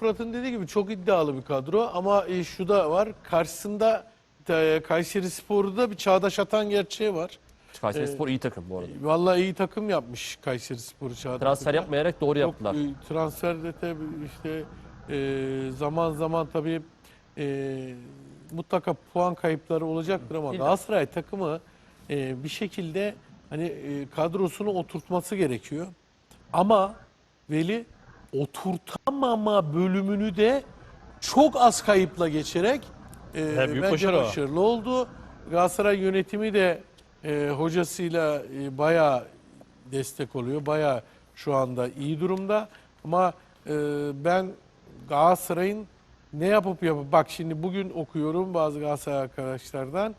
Fırat'ın dediği gibi çok iddialı bir kadro ama e, şu da var. Karşısında e, Kayseri Spor'da bir çağdaş atan gerçeği var. Kayseri Ee, Spor iyi takım bu arada. Vallahi iyi takım yapmış Kayseri Spor'u çağdaş. Transfer Atan. yapmayarak doğru Yok, yaptılar. e, transferde tabii işte e, zaman zaman tabii e, mutlaka puan kayıpları olacaktır ama İlla. Galatasaray takımı e, bir şekilde hani e, kadrosunu oturtması gerekiyor. Ama Veli oturtamama bölümünü de çok az kayıpla geçerek e, büyük bence başarı o. başarılı oldu. Galatasaray yönetimi de e, hocasıyla e, bayağı destek oluyor. Bayağı şu anda iyi durumda. Ama e, ben Galatasaray'ın ne yapıp yapıp bak şimdi bugün okuyorum bazı Galatasaray arkadaşlardan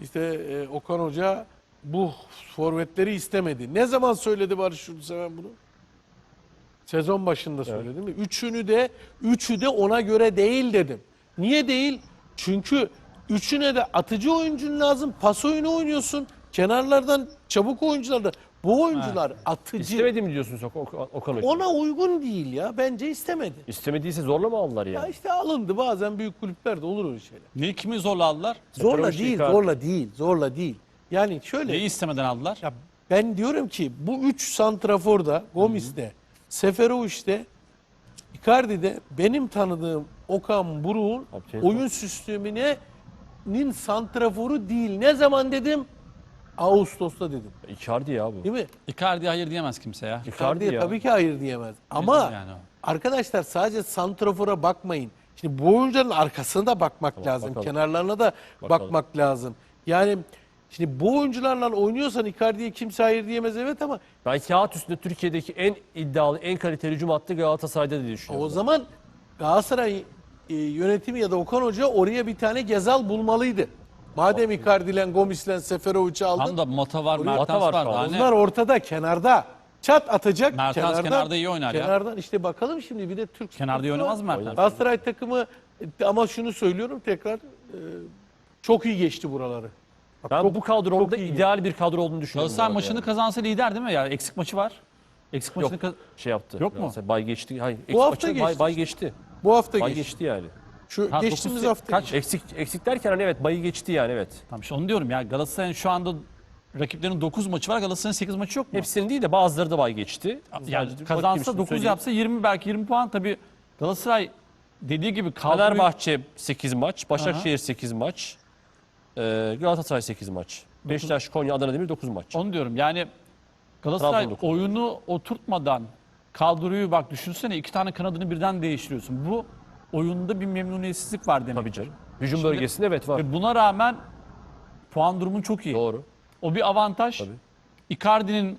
işte e, Okan Hoca bu forvetleri istemedi. Ne zaman söyledi Barış Yurtseven bunu? Sezon başında söyledim mi? Üçünü de üçü de ona göre değil dedim. Niye değil? Çünkü üçüne de atıcı oyuncun lazım. Pas oyunu oynuyorsun. Kenarlardan çabuk oyunculardan. Bu oyuncular atıcı. İstemedi mi Ok- Okan Hoca? Ona uygun değil ya. Bence istemedi. İstemediyse zorla mı aldılar Ya yani? işte alındı. Bazen büyük kulüplerde olur öyle şeyler. Neyi kimi zorla aldılar? Zorla Seferovic değil, zorla değil, zorla değil. Yani şöyle Neyi istemeden aldılar? Ya ben diyorum ki bu üç santraforda Gomis'te, Seferovic'te, Icardi'de benim tanıdığım Okan Buruk'un şey- oyun sistemine nin santraforu değil. Ne zaman dedim? Ağustos'ta dedim. Icardi ya bu. Değil mi? Icardi'ye hayır diyemez kimse ya. Icardi Icardi'ye ya. tabii ki hayır diyemez. Ama yani o. arkadaşlar sadece santrafora bakmayın. Şimdi bu oyuncuların arkasına da bakmak lazım. bakalım. Kenarlarına da Bakalım. bakmak lazım. Yani şimdi bu oyuncularla oynuyorsan Icardi'ye kimse hayır diyemez evet ama Ben kağıt üstünde Türkiye'deki en iddialı, en kaliteli hücum hattı Galatasaray'da diye düşünüyorum. o zaman Galatasaray e, yönetimi ya da Okan Hoca oraya bir tane Gezal bulmalıydı. Madem Icardi'yle Gomis'le Seferovic'i aldın. Tam da Mata var, Mertens Mata var var. Daha ne? Onlar ortada, kenarda. Çat atacak. Mertens kenardan, kenarda iyi oynar ya. Kenardan işte bakalım şimdi bir de Türk Kenarda iyi oynamaz mı. Mertens? Galatasaray takımı e, ama şunu söylüyorum tekrar e, çok iyi geçti buraları. Ben çok- bu kadronun da ideal bir kadro olduğunu düşünüyorum. Galatasaray bu maçını yani. kazansa lider değil mi? Ya eksik maçı var. Eksik maçını Yok şey yaptı. Yok mu? Bay geçti. Hayır, Bu eksik hafta maçı bay, geçti bay işte. geçti. Bu hafta Bay geçti. geçti yani. Şu Ha, geçtiğimiz dokuz- hafta. kaç? Eksik eksik derken hani evet bayı geçti yani evet. Tamam işte onu diyorum ya Galatasaray'ın şu anda rakiplerinin 9 maçı var. Galatasaray'ın 8 maçı yok mu? Hepsinin değil de bazıları da bay geçti. yani Bakayım kazansa şimdi 9 söyleyeyim. yapsa 20 belki 20 puan tabii Galatasaray dediği gibi kadroyu Fenerbahçe 8 maç, Başakşehir 8 maç, e, Galatasaray 8 maç. Beşiktaş, Konya, Adana Demir 9 maç. Onu diyorum yani Galatasaray oyunu oturtmadan kadroyu bak düşünsene iki tane kanadını birden değiştiriyorsun. Bu oyunda bir memnuniyetsizlik var demek. Tabii canım. Hücum bölgesinde evet var. Ve buna rağmen puan durumun çok iyi. Doğru. O bir avantaj. Tabii. Icardi'nin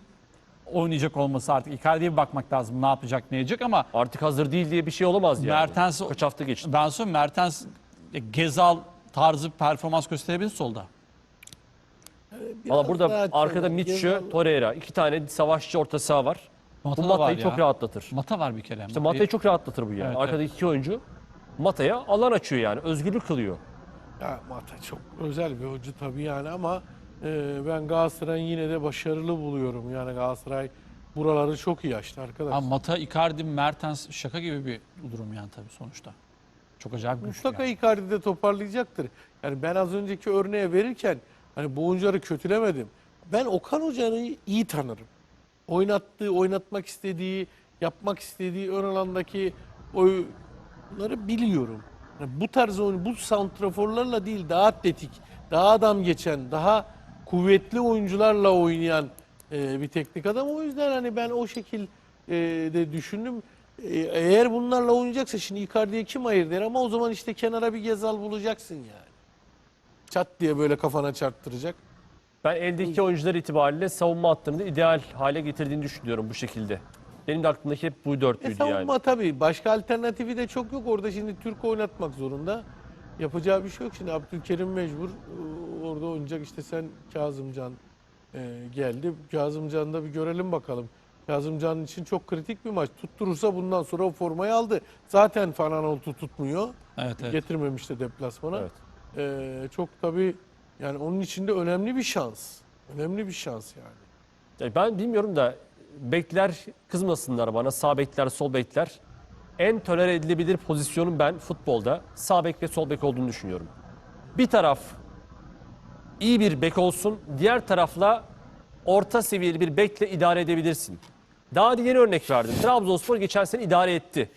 oynayacak olması artık. Icardi'ye bir bakmak lazım ne yapacak ne edecek ama Artık hazır değil diye bir şey olamaz yani. Mertens Kaç hafta geçti. ben söyleyeyim Mertens Gezal tarzı performans gösterebilir solda. Valla burada arkada Mitchell, Torreira. iki tane savaşçı orta saha var. Mata Bu Mata'yı çok rahatlatır. Mata var bir kere. İşte Mata'yı çok rahatlatır bu yani. Evet, Arkadaki iki oyuncu Mata'ya alan açıyor yani. Özgürlük kılıyor. Ya Mata çok özel bir oyuncu tabii yani ama e, ben Galatasaray'ın yine de başarılı buluyorum. Yani Galatasaray buraları çok iyi açtı arkadaş. Ama Mata, Icardi, Mertens şaka gibi bir durum yani tabii sonuçta. Çok acayip bir Mutlaka yani. Icardi de toparlayacaktır. Yani ben az önceki örneğe verirken hani bu oyuncuları kötülemedim. Ben Okan Hoca'yı iyi tanırım. Oynattığı, oynatmak istediği, yapmak istediği ön alandaki oyunları biliyorum. Yani bu tarz oyun, bu santraforlarla değil daha atletik, daha adam geçen, daha kuvvetli oyuncularla oynayan e, bir teknik adam. O yüzden hani ben o şekil e, de düşündüm. E, eğer bunlarla oynayacaksa şimdi Icardi'ye kim hayır der ama o zaman işte kenara bir Gezal bulacaksın yani. Çat diye böyle kafana çarptıracak. Ben eldeki oyuncular itibariyle savunma hattını ideal hale getirdiğini düşünüyorum bu şekilde. Benim de aklımdaki hep bu E dörtlüydü savunma yani. tabii. Başka alternatifi de çok yok. Orada şimdi Türk oynatmak zorunda. Yapacağı bir şey yok. Şimdi Abdülkerim mecbur e, orada oynayacak. İşte sen Kazımcan e, geldi. Kazımcan'ı da bir görelim bakalım. Kazımcan için çok kritik bir maç. Tutturursa bundan sonra o formayı aldı. Zaten Fananolt'u tutmuyor. Evet, evet. Getirmemiş de deplasmana. Evet. E, çok tabii yani onun için de önemli bir şans. Önemli bir şans yani. Yani ben bilmiyorum da bekler kızmasınlar bana. Sağ bekler, sol bekler. en tolere edilebilir pozisyonun ben futbolda sağ bek ve sol bek olduğunu düşünüyorum. Bir taraf iyi bir bek olsun, diğer tarafla orta seviyeli bir bekle idare edebilirsin. Daha yeni örnek verdim. Trabzonspor geçen sene idare etti.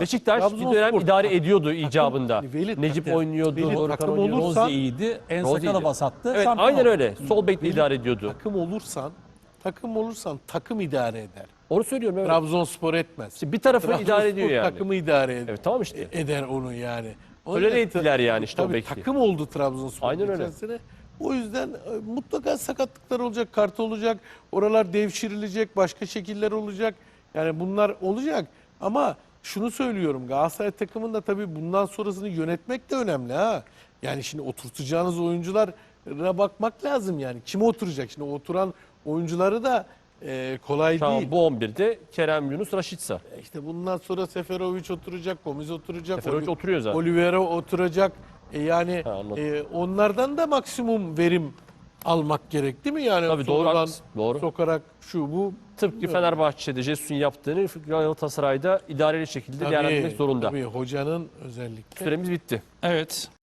Beşiktaş bir Trabzonspor dönem takım- idare ediyordu icabında. Hani Veli Necip takım- oynuyordu, Veli takım oynuyordu. olursa- Rozi iyiydi. En sakala basattı. Evet, aynen oldu. öyle. Sol bekle idare ediyordu. Takım olursan, takım olursan takım idare eder. Onu söylüyorum evet. Trabzonspor etmez. İşte bir tarafı idare Trabzonspor ediyor yani. takımı idare eder. Evet tamam işte. eder onu yani. O Tolere yüzden ettiler yani işte o tabii bekli. Takım oldu Trabzonspor Aynen öyle. sene. O yüzden e, mutlaka sakatlıklar olacak, kart olacak. Oralar devşirilecek, başka şekiller olacak. Yani bunlar olacak. Ama şunu söylüyorum Galatasaray takımında tabii bundan sonrasını yönetmek de önemli ha. Yani şimdi oturtacağınız oyunculara bakmak lazım yani. Kime oturacak? Şimdi oturan oyuncuları da e, kolay Şu değil. an bu 11'de Kerem Yunus Raşitsa. İşte bundan sonra Seferovic oturacak, Gomis oturacak. Seferovic Oli- oturuyor zaten. Oliveira oturacak. E yani Ha, anladım. e, onlardan da maksimum verim almak gerek değil mi? Yani Tabii, doğru, haklısın. Doğru. sokarak şu bu. Tıpkı Fenerbahçe'de Jesus'un yaptığını Galatasaray'da idareli şekilde değerlendirmek zorunda. Tabii hocanın özellikle. Süremiz bitti. Evet.